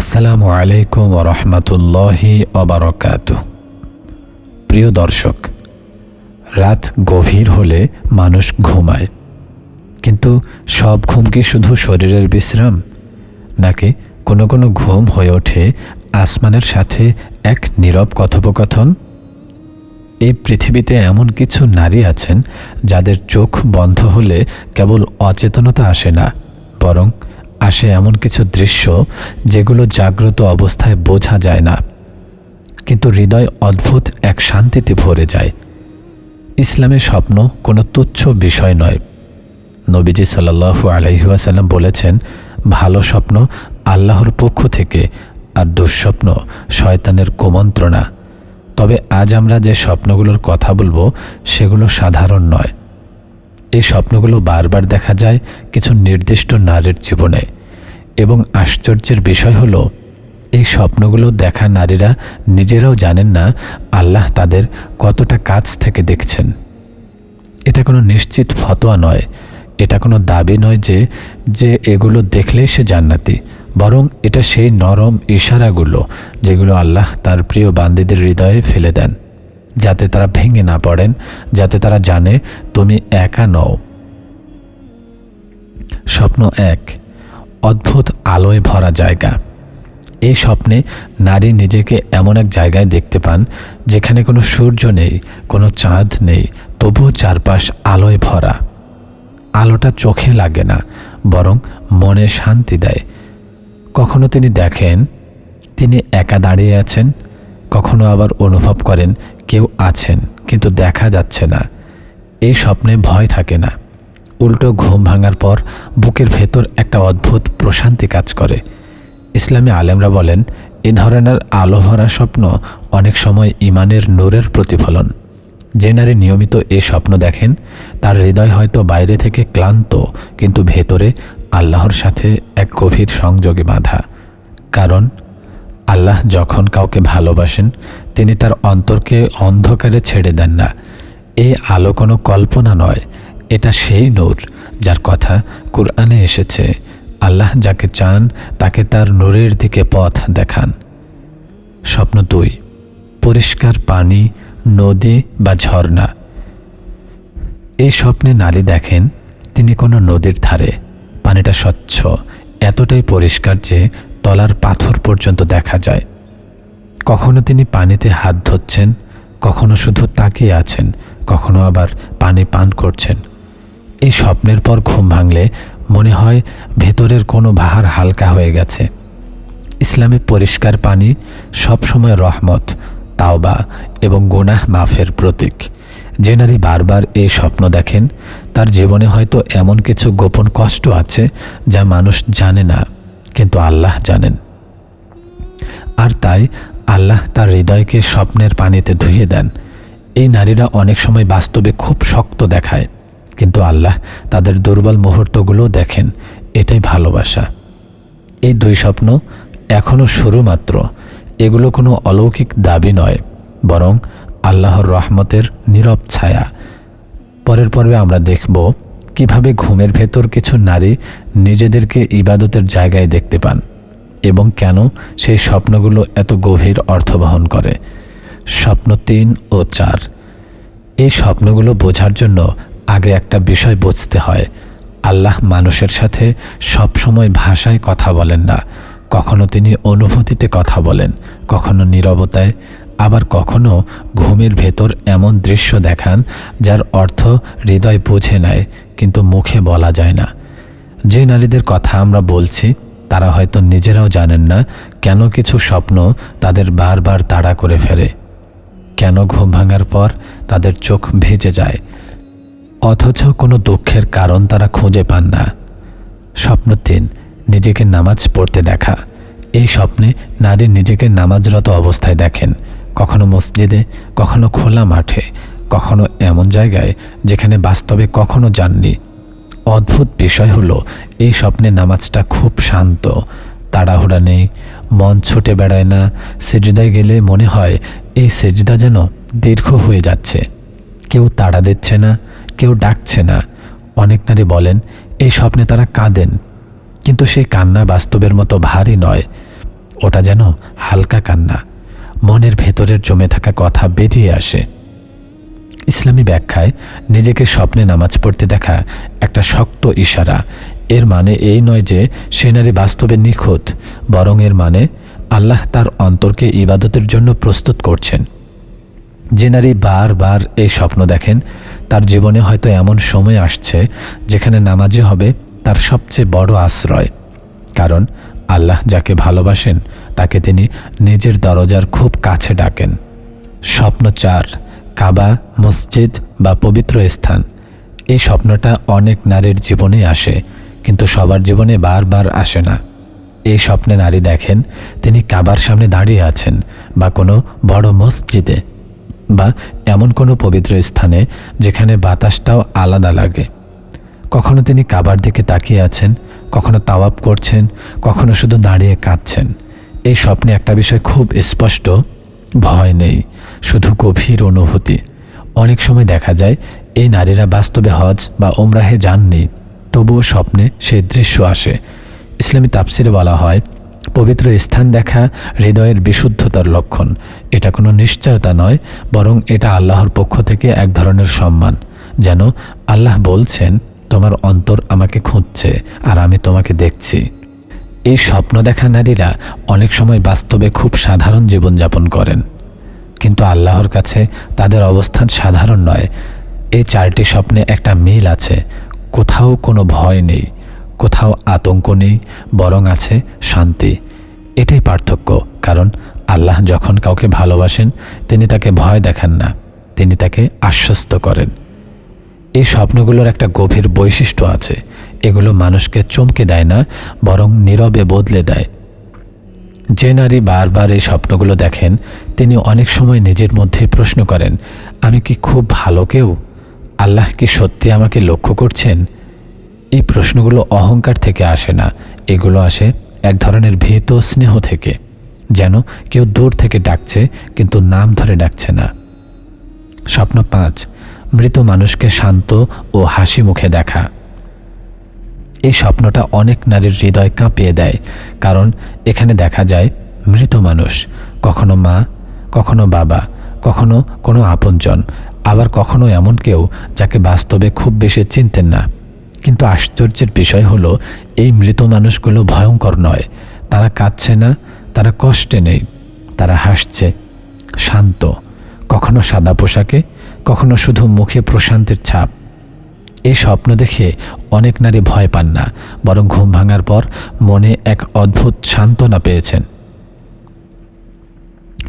আসসালামু আলাইকুম রহমতুল্লাহি অবরকাত প্রিয় দর্শক, রাত গভীর হলে মানুষ ঘুমায়, কিন্তু সব ঘুম কি শুধু শরীরের বিশ্রাম? নাকি কোনো কোনো ঘুম হয়ে ওঠে আসমানের সাথে এক নীরব কথোপকথন? এই পৃথিবীতে এমন কিছু নারী আছেন যাদের চোখ বন্ধ হলে কেবল অচেতনতা আসে না, বরং আসে এমন কিছু দৃশ্য যেগুলো জাগ্রত অবস্থায় বোঝা যায় না। কিন্তু হৃদয় অদ্ভুত এক শান্তিতে ভরে যায়। ইসলামের স্বপ্ন কোনো তুচ্ছ বিষয় নয়। নবীজি সাল্লাহু আলহিহাসাল্লাম বলেছেন, ভালো স্বপ্ন আল্লাহর পক্ষ থেকে আর দুঃস্বপ্ন শয়তানের কুমন্ত্রণা। তবে আজ আমরা যে স্বপ্নগুলোর কথা বলব সেগুলো সাধারণ নয়। এই স্বপ্নগুলো বারবার দেখা যায় কিছু নির্দিষ্ট নারীর জীবনে। এবং আশ্চর্যের বিষয় হলো, এই স্বপ্নগুলো দেখা নারীরা নিজেরাও জানেন না আল্লাহ তাদের কতটা কাছ থেকে দেখছেন। এটা কোনো নিশ্চিত ফতোয়া নয়। এটা কোনো দাবি নয় যে যে এগুলো দেখলেই সে জান্নাতি। বরং এটা সেই নরম ইশারাগুলো যেগুলো আল্লাহ তার প্রিয় বান্দিদের হৃদয়ে ফেলে দেন। যাতে তারা ভেঙে না পড়েন, যাতে তারা জানে তুমি একা নও। স্বপ্ন এক, অদ্ভুত আলোয় ভরা জায়গা। এই স্বপ্নে নারী নিজেকে এমন এক জায়গায় দেখতে পান, যেখানে কোনো সূর্য নেই, কোনো চাঁদ নেই, তবুও চারপাশ আলোয় ভরা। আলোটা চোখে লাগে না, বরং মনে শান্তি দেয়। কখনো তিনি দেখেন, তিনি একা দাঁড়িয়ে আছেন, কখনো আবার অনুভব করেন কেউ আছেন, কিন্তু দেখা যাচ্ছে না। এই স্বপ্নে ভয় থাকে না। উল্টো ঘুম ভাঙার পর বুকের ভেতর একটা অদ্ভুত প্রশান্তি কাজ করে। ইসলামী আলেমরা বলেন, এ ধরনের আলো ভরা স্বপ্ন অনেক সময় ইমানের নূরের প্রতিফলন। যে নারী নিয়মিত এ স্বপ্ন দেখেন, তার হৃদয় হয়তো বাইরে থেকে ক্লান্ত, কিন্তু ভেতরে আল্লাহর সাথে এক গভীর সংযোগে বাঁধা। কারণ, আল্লাহ যখন কাউকে ভালোবাসেন তিনি তার অন্তরকে অন্ধকারে ছেড়ে দেন না। এই আলো কোনো কল্পনা নয়, এটা সেই নূর যার কথা কোরআনে এসেছে। আল্লাহ যাকে চান, তাকে তার নূরের দিকে পথ দেখান। স্বপ্ন দুই, পরিষ্কার পানি, নদী বা ঝর্ণা। এই স্বপ্নে নারী দেখেন, তিনি কোনো নদীর ধারে। পানিটা স্বচ্ছ, এতটাই পরিষ্কার যে তলার পাথর পর্যন্ত দেখা যায়। কখনো তিনি পানিতে হাত ধরছেন, কখনো শুধু তাকিয়ে আছেন, কখনো আবার পানি পান করছেন। এই স্বপ্নের পর ঘুম ভাঙলে মনে হয় ভেতরের কোনো ভার হালকা হয়ে গেছে। ইসলামে পরিষ্কার পানি সবসময় রহমত, তাওবা এবং গুনাহ মাফের প্রতীক। যে নারী বারবার এই স্বপ্ন দেখেন, তার জীবনে হয়তো এমন কিছু গোপন কষ্ট আছে যা মানুষ জানে না, কিন্তু আল্লাহ জানেন। আর তাই আল্লাহ তার হৃদয়কে স্বপ্নের পানিতে ধুয়ে দেন। এই নারীরা অনেক সময় বাস্তবে খুব শক্ত দেখায়, কিন্তু আল্লাহ তাদের দুর্বল মুহূর্তগুলো দেখেন। এটাই ভালোবাসা। এই দুই স্বপ্ন এখনও শুরু মাত্র এগুলো কোনো অলৌকিক দাবি নয়, বরং আল্লাহর রহমতের নীরব ছায়া। পরের পর্বে আমরা দেখব কীভাবে ঘুমের ভেতর কিছু নারী নিজেদেরকে ইবাদতের জায়গায় দেখতে পান। এবং কেন সেই স্বপ্নগুলো এত গভীর অর্থ বহন করে? স্বপ্ন তিন ও চার। এই স্বপ্নগুলো বোঝার জন্য আগে একটা বিষয় বুঝতে হয়। আল্লাহ মানুষের সাথে সবসময় ভাষায় কথা বলেন না। কখনো তিনি অনুভূতিতে কথা বলেন, কখনো নীরবতায়, আবার কখনো ঘুমের ভেতর এমন দৃশ্য দেখান যার অর্থ হৃদয় বুঝে নেয়, কিন্তু মুখে বলা যায় না। যে নারীদের কথা আমরা বলছি তারা হয়তো নিজেরাও জানেন না কেন কিছু স্বপ্ন তাদের বারবার তাড়া করে ফেরে। কেন ঘুম ভাঙার পর তাদের চোখ ভিজে যায়। অথচ কোনো দুঃখের কারণ তারা খুঁজে পান না। স্বপ্ন তিন, নিজেকে নামাজ পড়তে দেখা। এই স্বপ্নে নারী নিজেকে নামাজরত অবস্থায় দেখেন। কখনো মসজিদে, কখনো খোলা মাঠে, কখনো এমন জায়গায় যেখানে বাস্তবে কখনো যাননি। অদ্ভুত বিষয় হলো, এই স্বপ্নে নামাজটা খুব শান্ত। তাড়াহুড়া নেই, মন ছুটে বেড়ায় না। সেজদায় গেলে মনে হয়, এই সেজদা যেন দীর্ঘ হয়ে যাচ্ছে। কেউ তাড়া দিচ্ছে না, কেউ ডাকছে না। অনেক নারী বলেন, এই স্বপ্নে তারা কাঁদেন। কিন্তু সেই কান্না বাস্তবের মতো ভারী নয়। ওটা যেন হালকা কান্না। মনের ভেতরের জমে থাকা কথা বেরিয়ে আসে। ইসলামী ব্যাখ্যায় নিজেকে স্বপ্নে নামাজ পড়তে দেখা একটা শক্ত ইশারা। এর মানে এই নয় যে সে নারী বাস্তবে নিখুঁত, বরং এর মানে আল্লাহ তার অন্তরকে ইবাদতের জন্য প্রস্তুত করছেন। যে নারী বারবার এই স্বপ্ন দেখেন, তার জীবনে হয়তো এমন সময় আসছে যেখানে নামাজে হবে তার সবচেয়ে বড় আশ্রয়। কারণ আল্লাহ যাকে ভালোবাসেন, তাকে তিনি নিজের দরজার খুব কাছে ডাকেন। স্বপ্ন চার কাবা, মসজিদ বা পবিত্র স্থান। এই স্বপ্নটা অনেক নারীর জীবনে আসে, কিন্তু সবার জীবনে বারবার আসে না। এই স্বপ্নে নারী দেখেন, তিনি কাবার সামনে দাঁড়িয়ে আছেন বা কোনো বড় মসজিদে বা এমন কোনো পবিত্র স্থানে যেখানে বাতাসটাও আলাদা লাগে। কখনো তিনি কাবার দিকে তাকিয়ে আছেন, কখনো তাওয়াপ করছেন, কখনো শুধু দাঁড়িয়ে কাঁদছেন। এই স্বপ্নে একটা বিষয় খুব স্পষ্ট ভয় নেই, শুধু গভীর অনুভূতি। অনেক সময় দেখা যায়, এই নারীরা বাস্তবে হজ বা ওমরাহে যাননি, তবুও স্বপ্নে সেই দৃশ্য আসে। ইসলামী তাপসিরে বলা হয়, পবিত্র স্থান দেখা হৃদয়ের বিশুদ্ধতার লক্ষণ। এটা কোনো নিশ্চয়তা নয়, বরং এটা আল্লাহর পক্ষ থেকে এক ধরনের সম্মান। যেন আল্লাহ বলছেন, তোমার অন্তর আমাকে খুঁজছে, আর আমি তোমাকে দেখছি। এই স্বপ্ন দেখা নারীরা অনেক সময় বাস্তবে খুব সাধারণ জীবনযাপন করেন। কিন্তু আল্লাহর কাছে তাদের অবস্থান সাধারণ নয়। এই চারটি স্বপ্নে একটা মিল আছে। কোথাও কোনো ভয় নেই, কোথাও আতঙ্ক নেই, বরং আছে শান্তি। এটাই পার্থক্য, কারণ আল্লাহ যখন কাউকে ভালোবাসেন, তিনি তাকে ভয় দেখান না, তিনি তাকে আশ্বস্ত করেন। এই স্বপ্নগুলোর একটা গভীর বৈশিষ্ট্য আছে। এগুলো মানুষকে চমকে দেয় না, বরং নীরবে বদলে দেয়। যে নারী বারবার এই স্বপ্নগুলো দেখেন, তিনি অনেক সময় নিজের মধ্যে প্রশ্ন করেন, আমি কি খুব ভালো কেউ? আল্লাহ কি সত্যি আমাকে লক্ষ্য করছেন? এই প্রশ্নগুলো অহংকার থেকে আসে না, এগুলো আসে এক ধরনের ভীত স্নেহ থেকে। যেন কেউ দূর থেকে ডাকছে, কিন্তু নাম ধরে ডাকছে না। স্বপ্ন পাঁচ মৃত মানুষকে শান্ত ও হাসি মুখে দেখা। এই স্বপ্নটা অনেক নারীর হৃদয় কাঁপিয়ে দেয়, কারণ এখানে দেখা যায় মৃত মানুষ, কখনো মা, কখনো বাবা, কখনো কোনো আপনজন, আবার কখনো এমন কেউ যাকে বাস্তবে খুব বেশি চিনতেন না। কিন্তু আশ্চর্যের বিষয় হলো, এই মৃত মানুষগুলো ভয়ঙ্কর নয়। তারা কাঁদছে না, তারা কষ্টে নেই, তারা হাসছে, শান্ত, কখনো সাদা পোশাকে কখনো শুধু মুখে প্রশান্তির ছাপ। এ স্বপ্ন দেখে অনেক নারী ভয় পান না, বরং ঘুম ভাঙার পর মনে এক অদ্ভুত সান্ত্বনা পেয়েছেন।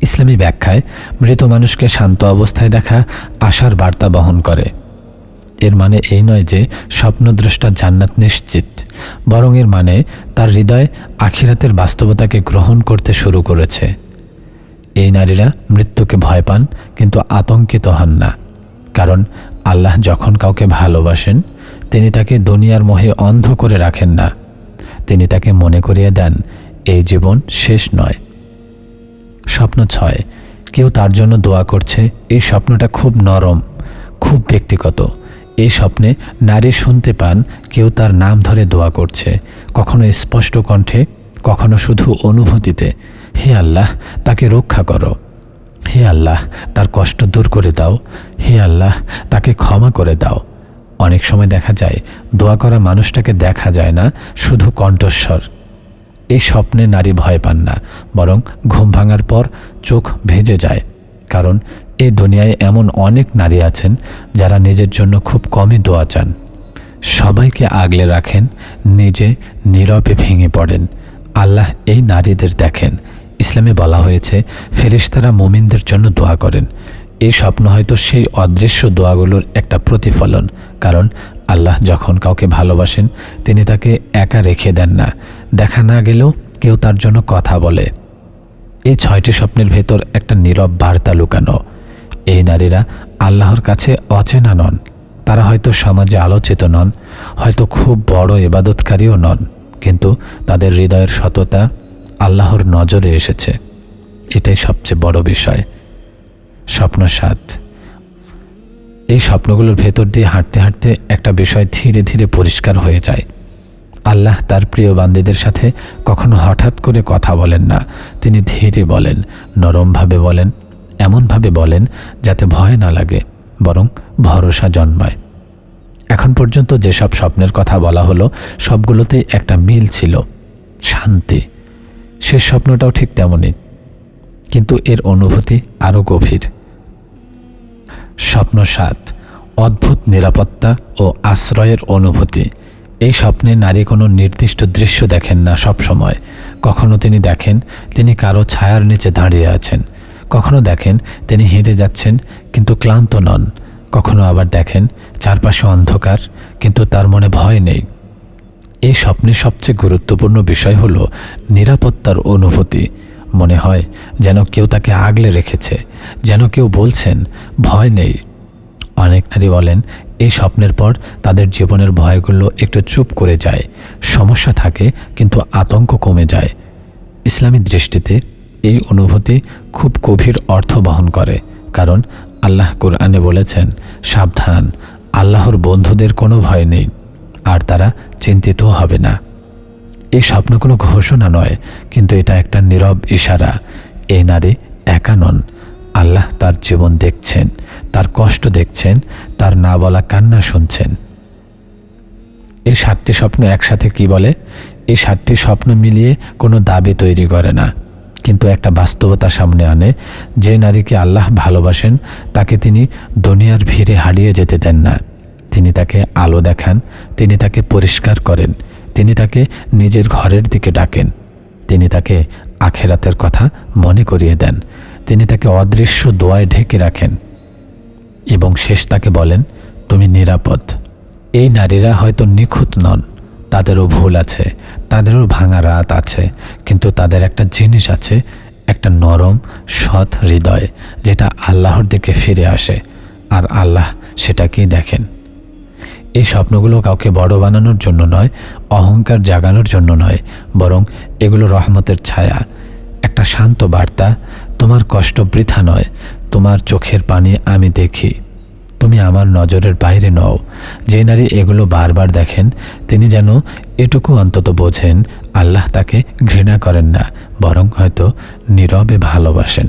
ইসলামী ব্যাখ্যায়, মৃত মানুষকে শান্ত অবস্থায় দেখা আশার বার্তা বহন করে। এর মানে এই নয় যে স্বপ্নদ্রষ্টা জান্নাত নিশ্চিত, বরং এর মানে তার হৃদয় আখিরাতের বাস্তবতাকে গ্রহণ করতে শুরু করেছে। এই নারীরা মৃত্যুকে ভয় পান, কিন্তু আতঙ্কিত হন না। কারণ আল্লাহ যখন কাউকে ভালোবাসেন, তিনি তাকে দুনিয়ার মোহে অন্ধ করে রাখেন না। তিনি তাকে মনে করিয়ে দেন, এই জীবন শেষ নয়। স্বপ্ন ছয়, কেউ তার জন্য দোয়া করছে, এই স্বপ্নটা খুব নরম, খুব ব্যক্তিগত। এই স্বপ্নে নারী শুনতে পান, কেউ তার নাম ধরে দোয়া করছে, কখনো স্পষ্ট কণ্ঠে, কখনো শুধু অনুভূতিতে। হে আল্লাহ, তাকে রক্ষা করো। হে আল্লাহ, তার কষ্ট দূর করে দাও। হে আল্লাহ, তাকে ক্ষমা করে দাও। অনেক সময় দেখা যায়, দোয়া করা মানুষটাকে দেখা যায় না, শুধু কণ্ঠস্বর। এই স্বপ্নে নারী ভয় পান না, বরং ঘুম ভাঙার পর চোখ ভেজে যায়। কারণ এই দুনিয়ায় এমন অনেক নারী আছেন, যারা নিজের জন্য খুব কমই দোয়া চান। সবাইকে আগলে রাখেন, নিজে নীরবে ভেঙে পড়েন। আল্লাহ এই নারীদের দেখেন। ইসলামে বলা হয়েছে ফেরিস্তারা মোমিনদের জন্য দোয়া করেন। এই স্বপ্ন হয়তো সেই অদৃশ্য দোয়াগুলোর একটা প্রতিফলন, কারণ আল্লাহ যখন কাউকে ভালোবাসেন, তিনি তাকে একা রেখে দেন না। দেখা না গেলেও কেউ তার জন্য কথা বলে। এই ছয়টি স্বপ্নের ভেতর একটা নীরব বার্তা লুকানো। এই নারীরা আল্লাহর কাছে অচেনা নন। তারা হয়তো সমাজে আলোচিত নন, হয়তো খুব বড় এবাদতকারীও নন, কিন্তু তাদের হৃদয়ের সততা আল্লাহর নজরে এসেছে। এটাই সবচেয়ে বড় বিষয়। স্বপ্ন সাত। এই স্বপ্নগুলোর ভেতর দিয়ে হাঁটতে হাঁটতে একটা বিষয় ধীরে ধীরে পরিষ্কার হয়ে যায়। আল্লাহ তার প্রিয় বান্দিদের সাথে কখনো হঠাৎ করে কথা বলেন না। তিনি ধীরে বলেন, নরমভাবে বলেন, এমনভাবে বলেন যাতে ভয় না লাগে, বরং ভরসা জন্মায়। এখন পর্যন্ত যেসব স্বপ্নের কথা বলা হলো, সবগুলোতেই একটা মিল ছিল, শান্তি। শেষ স্বপ্নটাও ঠিক তেমনই, কিন্তু এর অনুভূতি আরও গভীর। স্বপ্ন সাত, অদ্ভুত নিরাপত্তা ও আশ্রয়ের অনুভূতি। এই স্বপ্নে নারী কোনো নির্দিষ্ট দৃশ্য দেখেন না সব সময়। কখনো তিনি দেখেন, তিনি কারও ছায়ার নিচে দাঁড়িয়ে আছেন। কখনো দেখেন, তিনি হেঁটে যাচ্ছেন, কিন্তু ক্লান্ত নন। কখনো আবার দেখেন, চারপাশে অন্ধকার, কিন্তু তার মনে ভয় নেই। এই স্বপ্নের সবচেয়ে গুরুত্বপূর্ণ বিষয় হলো নিরাপত্তার অনুভূতি। মনে হয় যেন কেউ তাকে আগলে রেখেছে, যেন কেউ বলছেন, ভয় নেই। অনেক নারী বলেন এই স্বপ্নের পর তাদের জীবনের ভয়গুলো একটু চুপ করে যায়। সমস্যা থাকে, কিন্তু আতঙ্ক কমে যায়। ইসলামী দৃষ্টিতে এই অনুভূতি খুব গভীর অর্থ বহন করে, কারণ আল্লাহ কোরআনে বলেছেন, সাবধান, আল্লাহর বন্ধুদের কোনো ভয় নেই। আর তারা চিন্তিত হবে না। এই স্বপ্ন কোনো ঘোষণা নয়, কিন্তু এটা একটা নীরব ইশারা। এই নারী একা নন। আল্লাহ তার জীবন দেখছেন, তার কষ্ট দেখছেন, তার না বলা কান্না শুনছেন। এই সাতটি স্বপ্ন একসাথে কি বলে? এই সাতটি স্বপ্ন মিলিয়ে কোনো দাবি তৈরি করে না, কিন্তু একটা বাস্তবতা সামনে আনে। যে নারীকে আল্লাহ ভালোবাসেন, তাকে তিনি দুনিয়ার ভিড়ে হারিয়ে যেতে দেন না। তিনি তাকে আলো দেখান, তিনি তাকে পরিষ্কার করেন, তিনি তাকে নিজের ঘরের দিকে ডাকেন, তিনি তাকে আখেরাতের কথা মনে করিয়ে দেন, তিনি তাকে অদৃশ্য দোয়ায় ঢেকে রাখেন এবং শেষ তাকে বলেন, তুমি নিরাপদ। এই নারীরা হয়তো নিখুঁত নন, তাদেরও ভুল আছে, তাদেরও ভাঙা রাত আছে, কিন্তু তাদের একটা জিনিস আছে, একটা নরম, সৎ হৃদয়, যেটা আল্লাহর দিকে ফিরে আসে, আর আল্লাহ সেটাকেই দেখেন। এই স্বপ্নগুলো কাউকে বড় বানানোর জন্য নয়, অহংকার জাগানোর জন্য নয়, বরং এগুলো রহমতের ছায়া। একটা শান্ত বার্তা, তোমার কষ্ট বৃথা নয়, তোমার চোখের পানি আমি দেখি। তুমি আমার নজরের বাইরে নও। যে নারী এগুলো বারবার দেখেন, তিনি যেন এটুকু অন্তত বোঝেন, আল্লাহ তাকে ঘৃণা করেন না, বরং হয়তো নীরবে ভালোবাসেন।